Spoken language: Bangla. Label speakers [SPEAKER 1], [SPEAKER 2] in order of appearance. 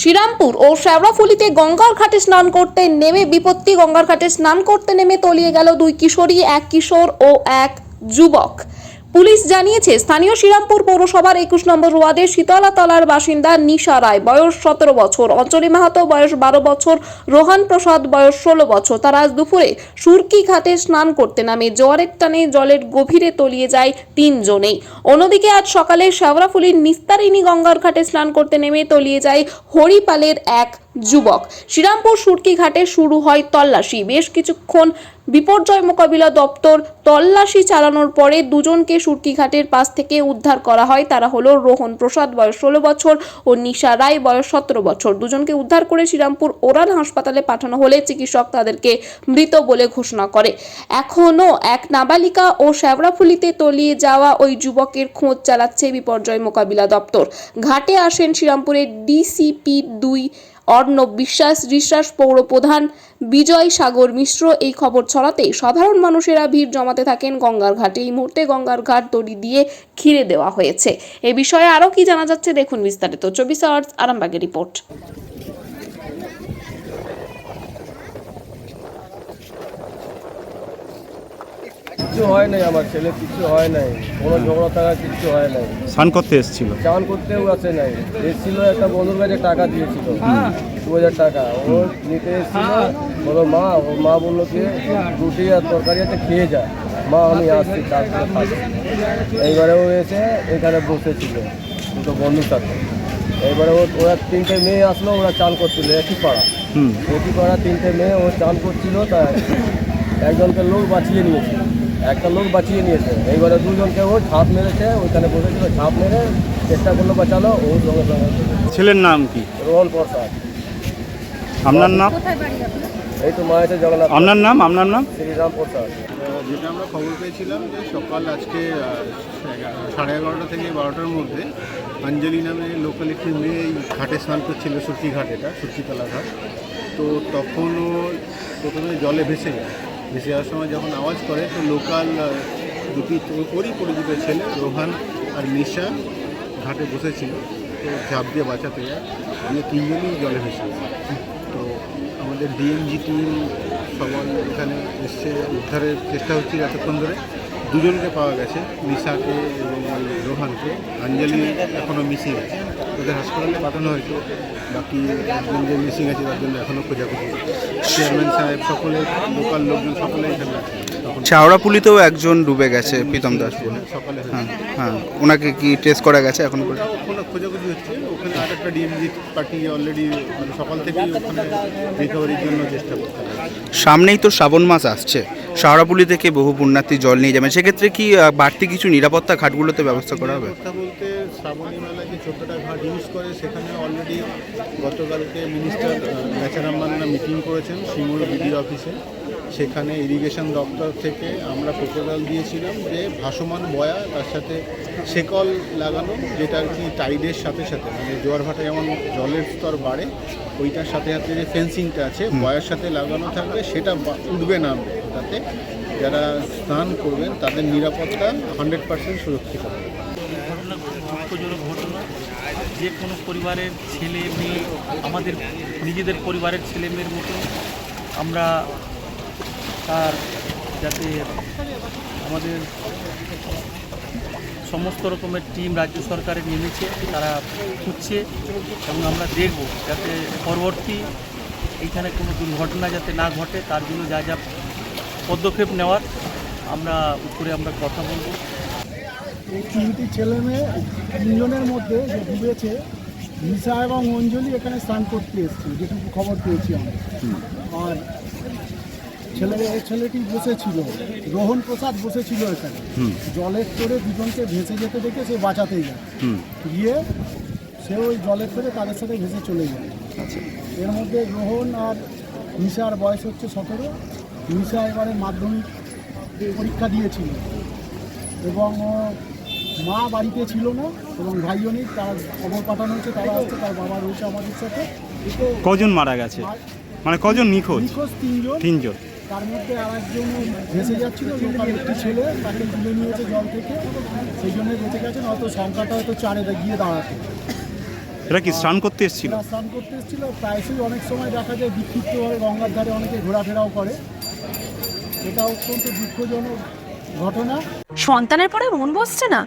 [SPEAKER 1] শ্রীরামপুর ও শ্যাওড়াফুলিতে গঙ্গার ঘাটে স্নান করতে নেমে বিপত্তি। গঙ্গার ঘাটে স্নান করতে নেমে তলিয়ে গেল দুই কিশোরী, এক কিশোর ও এক যুবক। পুলিশ জানিয়েছে, স্থানীয় শ্রীরামপুর পৌরসভার একুশ নম্বর ওয়ার্ডের শীতলাতলার বাসিন্দা নিশা রায়। বয়স সতেরো বছর। অঞ্জলি মাহাতো বয়স বারো বছর। রোহান প্রসাদ বয়স ষোলো বছর। তারা আজ দুপুরে সুরকি ঘাটে স্নান করতে নামে। জোয়ারের টানে জলের গভীরে তলিয়ে যায় তিনজনেই। অন্যদিকে আজ সকালে শেওড়াফুলির নিস্তারিণী গঙ্গার ঘাটে স্নান করতে নেমে তলিয়ে যায় হরিপালের এক যুবক। শ্রীরামপুর সুরকি ঘাটে শুরু হয় তল্লাশি। বেশ কিছুক্ষণ বিপর্যয় মোকাবিলা দপ্তর তল্লাশি চালানোর পরে দুজনকে সুরকি ঘাটের পাশ থেকে উদ্ধার করা হয়। তারা হলো রোহন প্রসাদ, বয়স ষোলো বছর, ও নিশা রায়, বয়স সতেরো বছর। দুজনকে উদ্ধার করে শ্রীরামপুর ওরাল হাসপাতালে পাঠানো হলে চিকিৎসক তাদেরকে মৃত বলে ঘোষণা করে। এখনও এক নাবালিকা ও শ্যাওড়াফুলিতে তলিয়ে যাওয়া ওই যুবকের খোঁজ চালাচ্ছে বিপর্যয় মোকাবিলা দপ্তর। ঘাটে আসেন শ্রীরামপুরের ডিসিপি দুই অর্ণব বিশ্বাস রিশ্বাস পৌর প্রধান বিজয় সাগর মিশ্র এই খবর ছড়াতে সাধারণ মানুষেরা ভিড় জমাতে থাকেন গঙ্গার ঘাটে। এই মুহূর্তে গঙ্গার ঘাট দড়ি দিয়ে ঘিরে দেওয়া হয়েছে। এ বিষয়ে আরও কি জানা যাচ্ছে, দেখুন বিস্তারিত। চব্বিশ আওয়ার্স, আরামবাগের রিপোর্ট।
[SPEAKER 2] কিছু হয় নাই আমার ছেলে কিছু হয় নাই কোনো ঝগড়া থাকা কিছু হয় নাই।
[SPEAKER 3] স্নান করতে এসেছিল?
[SPEAKER 2] চান করতেও আছে নাই। এসেছিল একটা বন্ধুর কাছে টাকা দিয়েছিল দু হাজার টাকা। ও নিতে এসেছিল বলো মা ও মা বলল কি রুটি আর তরকারি আছে খেয়ে যা। মা আমি আসছি তারপরে খাব এইবারে ও এসে এখানে বসেছিল দুটো বন্ধুর সাথে। এইবারে ও ওরা তিনটে মেয়ে আসলো ওরা চান করছিল একই পাড়া।
[SPEAKER 3] হুম।
[SPEAKER 2] একই পাড়া তিনটে মেয়ে ও চান করছিল তাই একজনকে লোক বাঁচিয়ে নিয়েছে একটা লোক বাঁচিয়ে নিয়েছে। এইবারে দুজনকে ও ঝাঁপ মেরেছে ওইখানে বসেছিল ঝাঁপ মেরে চেষ্টা করল বাঁচালো ও সঙ্গে সঙ্গে
[SPEAKER 3] ছেলের নাম কি?
[SPEAKER 2] রোহন প্রসাদ।
[SPEAKER 3] আপনার নাম?
[SPEAKER 2] এই তো মায়েতে জগন্নাথ
[SPEAKER 3] আপনার নাম? আপনার নাম?
[SPEAKER 2] শ্রীরাম প্রসাদ।
[SPEAKER 4] যেটা আমরা খবর পেয়েছিলাম যে সকাল আজকে সাড়ে এগারোটা থেকে বারোটার মধ্যে অঞ্জলি নামে লোকাল একটি মেয়ে এই ঘাটে স্নান করছিল সুরকি ঘাট এটা সুরকিতলা ঘাট। তো তখন ও প্রথমে জলে ভেসে যায় ভেসে যাওয়ার সময় যখন আওয়াজ করে, তো লোকাল দুটি ওরই পরিচিত ছেলে, রোহান আর নিশা, ঘাটে বসেছিল। তো ঝাঁপ দিয়ে বাঁচাতে যায়। তিনজনই জলে ভেসে তো আমাদের ডিএমজি টিম সবাই এখানে এসছে উদ্ধারের চেষ্টা হচ্ছে এতক্ষণ ধরে। দুজনকে পাওয়া গেছে, নিশাকে এবং রোহানকে। আঞ্জলি এখনও মিসিং আছে। ওদের হাসপাতালে পাঠানো হয়েছে। বাকি একজন যে মিসিং আছে তার জন্য এখনও খোঁজাখুঁজি। চেয়ারম্যান সাহেব সকলে লোকাল লোকজন সকলে এখানে আছে। তখন
[SPEAKER 3] চাওড়াপুলিতেও একজন ডুবে গেছে প্রীতম দাস বলে।
[SPEAKER 4] সকালে
[SPEAKER 3] হ্যাঁ। হ্যাঁ ওনাকে কি টেস্ট করা গেছে এখন করে
[SPEAKER 4] ওখানে খোঁজাখুঁজি হচ্ছে। ওখানে আর একটা ডিএমজি পার্টি অলরেডি মানে সকাল থেকেই ওখানে রিকভারির জন্য চেষ্টা করতে হবে
[SPEAKER 3] সামনেই তো শ্রাবণ মাস আসছে। শাওড়াপুলি থেকে বহু পুণ্যার্থী জল নিয়ে যাবেন সেক্ষেত্রে কি বাড়তি কিছু নিরাপত্তা ঘাটগুলোতে ব্যবস্থা করা হবে?
[SPEAKER 4] বলতে শ্রাবণী মেলা যে চোদ্দটা ঘাট ইউজ করে সেখানে অলরেডি গতকালকে মিনিস্টার বেচারাম মান্না মিটিং করেছেন সিঙ্গুর বিডির অফিসে সেখানে ইরিগেশন দপ্তর থেকে আমরা প্রপোজাল দিয়েছিলাম যে ভাসমান বয়া তার সাথে শেকল লাগানো যেটা আর কি টাইডের সাথে সাথে মানে জোয়ার ভাটা যেমন জলের স্তর বাড়ে ওইটার সাথে সাথে যে ফেন্সিংটা আছে বয়ার সাথে লাগানো থাকবে সেটা উঠবে না তাতে যারা স্নান করবেন তাদের নিরাপত্তা হান্ড্রেড পার্সেন্ট সুরক্ষিত হবে।
[SPEAKER 5] দুঃখজনক ঘটনা, যে কোনো পরিবারের ছেলে মেয়ে, আমাদের নিজেদের পরিবারের ছেলে মেয়ের মতো আমরা তার যাতে আমাদের সমস্ত রকমের টিম রাজ্য সরকারের নেমেছে, তারা খুঁজছে এবং আমরা দেখব যাতে পরবর্তী এইখানে কোনো দুর্ঘটনা যাতে না ঘটে, তার জন্য যা যা পদক্ষেপ নেওয়ার আমরা উপরে আমরা কথা বলব।
[SPEAKER 6] এই তিনটি ছেলে মেয়ে তিনজনের মধ্যে যে ডুবেছে নিশা এবং অঞ্জলি এখানে স্নান করতে এসেছিল যেটুকু খবর পেয়েছি আমরা। আর ছেলে ছেলেটি বসেছিল রোহন প্রসাদ বসেছিল এখানে। জলের তোরে দুজনকে ভেসে যেতে দেখে সে বাঁচাতে যায়। গিয়ে সে ওই জলের তোরে তাদের সাথে ভেসে চলে যায়। এর মধ্যে রোহন আর নিশার বয়স হচ্ছে সতেরো। নিশা এবারে মাধ্যমিক পরীক্ষা দিয়েছিল। এবং মা বাড়িতে ছিল না এবং ভাইও নেই তার খবর পাঠানো হচ্ছে তারা আসছে তার বাবা রয়েছে আমাদের সাথে।
[SPEAKER 3] কজন মারা গেছে? মানে কজন নিখোঁজ?
[SPEAKER 6] নিখোঁজ তিনজন।
[SPEAKER 3] তিনজন।
[SPEAKER 6] তার মধ্যে আর একজন ভেসে যাচ্ছিল লোকাল একটি ছেলে তাকে তুলে নিয়েছে জল থেকে। সেই জন্য বেঁচে গেছে হয়তো সংখ্যাটা হয়তো চারে গিয়ে দাঁড়াতো।
[SPEAKER 7] এরা কি স্নান করতে এসেছিল?
[SPEAKER 6] স্নান করতে এসেছিল প্রায়শই অনেক সময় দেখা যায় বিক্ষিপ্তভাবে গঙ্গার ধারে অনেকে ঘোরাফেরাও করে। এটা অত্যন্ত দুঃখজনক ঘটনা।
[SPEAKER 8] সন্তানের পরে মন বসছে না?